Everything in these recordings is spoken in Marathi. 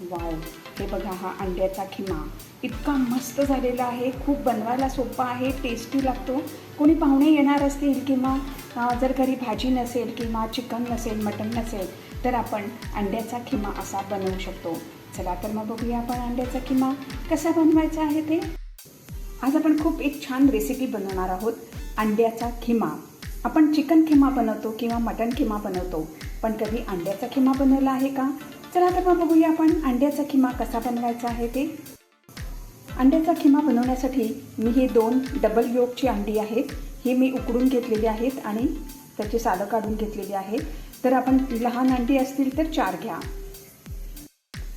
वाव. हे बघा हा अंड्याचा खिमा. इतका मस्त झालेला आहे. खूप बनवायला सोपा आहे. टेस्टी लागतो. कोणी पाहुणे येणार असतील किंवा जर घरी भाजी नसेल किंवा चिकन नसेल मटन नसेल तर आपण अंड्याचा खिमा असा बनवू शकतो. चला तर मग बघूया आपण अंड्याचा खिमा कसा बनवायचा आहे ते. आज आपण खूप एक छान रेसिपी बनवणार आहोत. अंड्याचा खिमा. आपण चिकन खिमा बनवतो किंवा मटन खिमा बनवतो. पण कधी अंड्याचा खिमा बनवला आहे का? चला तर मग बघूया आपण अंड्याचा खिमा कसा बनवायचा आहे ते. अंड्याचा खिमा बनवण्यासाठी मी हे दोन डबल योगची अंडी आहेत ही मी उकडून घेतलेली आहेत आणि त्याची सालं काढून घेतलेली आहेत. तर आपण लहान अंडी असतील तर चार घ्या.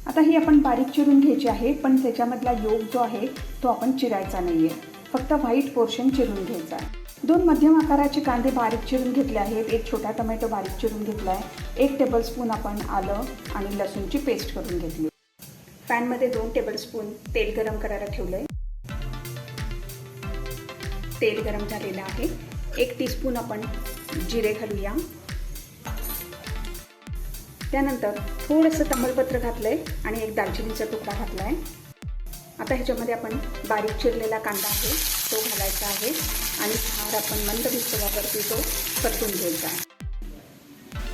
आता ही आपण बारीक चिरून घ्यायची आहे पण त्याच्यामधला योग जो आहे तो आपण चिरायचा नाही आहे फक्त व्हाईट पोर्शन चिरून घ्यायचा आहे. दोन मध्यम आकाराचे कांदे बारीक चिरून घेतले आहेत. एक छोटा टोमॅटो बारीक चिरून घेतला आहे. एक टेबलस्पून आपण आलं आणि लसूणची पेस्ट करून घेतली पॅनमध्ये दोन टेबलस्पून तेल गरम करायला ठेवलं आहे तेल गरम झालेलं आहे. एक टीस्पून आपण जिरे घालूया. त्यानंतर थोडंसं तंबलपत्र घातलं आहे आणि एक दालचिनीचा तुकडा घातला आहे आता ह्याच्यामध्ये आपण बारीक चिरलेला कांदा आहे तो घालायचा आहे आणि छान आपण मंद विस्तवावरती तो परतून घ्यायचा आहे.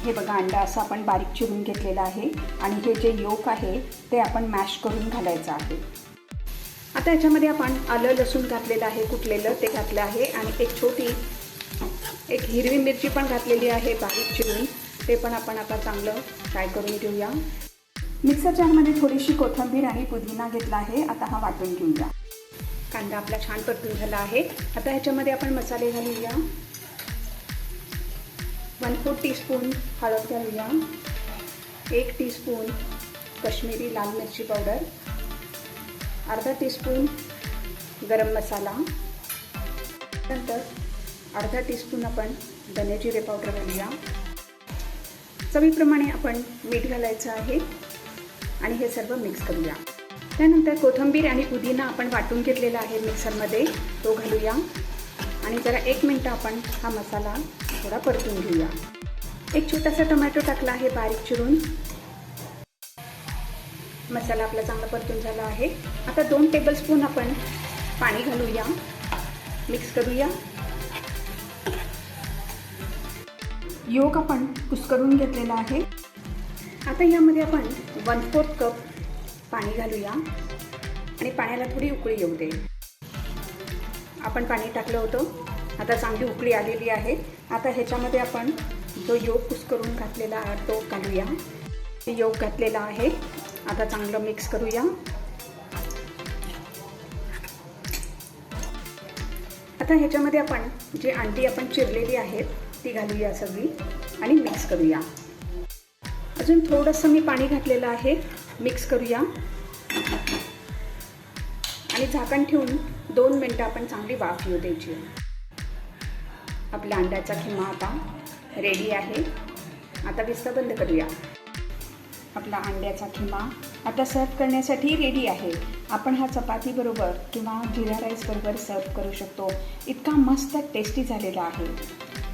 हे बघा अंडा असं आपण बारीक चिरून घेतलेला आहे आणि हे जे योक आहे ते आपण मॅश करून घालायचं आहे. आता याच्यामध्ये आपण आलं लसूण घातलेलं आहे कुटलेलं ते घातलं आहे आणि एक छोटी एक हिरवी मिरची पण घातलेली आहे बारीक चिरून. ते पण आपण आता चांगलं फ्राय करून घेऊया. मिक्सर जारमध्ये थोडीशी कोथिंबीर आणि पुदिना घेतला आहे. आता हा वाटून घेऊया. कांदा आपला छान परतून झाला आहे. आता ह्याच्यामध्ये आपण मसाले घालूया. वन फोर टीस्पून हळद घालूया. एक टीस्पून कश्मीरी लाल मिरची पावडर अर्धा टीस्पून गरम मसाला. नंतर अर्धा टीस्पून आपण धने जिरे पावडर घालूया. चवीप्रमाणे आपण मीठ घालायचं आहे. आणि हे सर्व मिक्स करूया. त्यानंतर कोथिंबीर आणि पुदिना आपण वाटून घेतलेला आहे मिक्सरमध्ये. तो घालूया. आणि जरा एक मिनटं आपण हा मसाला थोडा परतून घेऊया. एक छोटासा टोमॅटो टाकला आहे बारीक चिरून. मसाला आपला चांगला परतून झाला आहे. आता दोन टेबलस्पून आपण पाणी घालूया. मिक्स करूया. योग आपण कुस्करून घेतलेला आहे. आता यामध्ये आपण वन फोर्थ कप पाणी घालूया. आणि पाण्याला थोडी उकळी येऊ दे. आपण पाणी टाकलं होतं. आता चांगली उकळी आलेली आहे. आता ह्याच्यामध्ये आपण जो योग कुस्करून घातलेला आहे तो घालूया. योग घातलेला आहे. आता चांगलं मिक्स करूया. आता ह्याच्यामध्ये आपण जी अंडी आपण चिरलेली आहेत ती घालूया सगळी आणि मिक्स करूया. अजून थोडंसं मी पाणी घातलेलं आहे. मिक्स करूया. आणि झाकण ठेवून दोन मिनटं आपण चांगली वाफ येऊ द्यायची. आपला अंड्याचा खिमा आता रेडी आहे. आता विस्ता बंद करूया. आपला अंड्याचा खिमा आता सर्व करण्यासाठी रेडी आहे. आपण हा चपातीबरोबर किंवा जिरा राईसबरोबर सर्व करू शकतो. इतका मस्त टेस्टी झालेला आहे.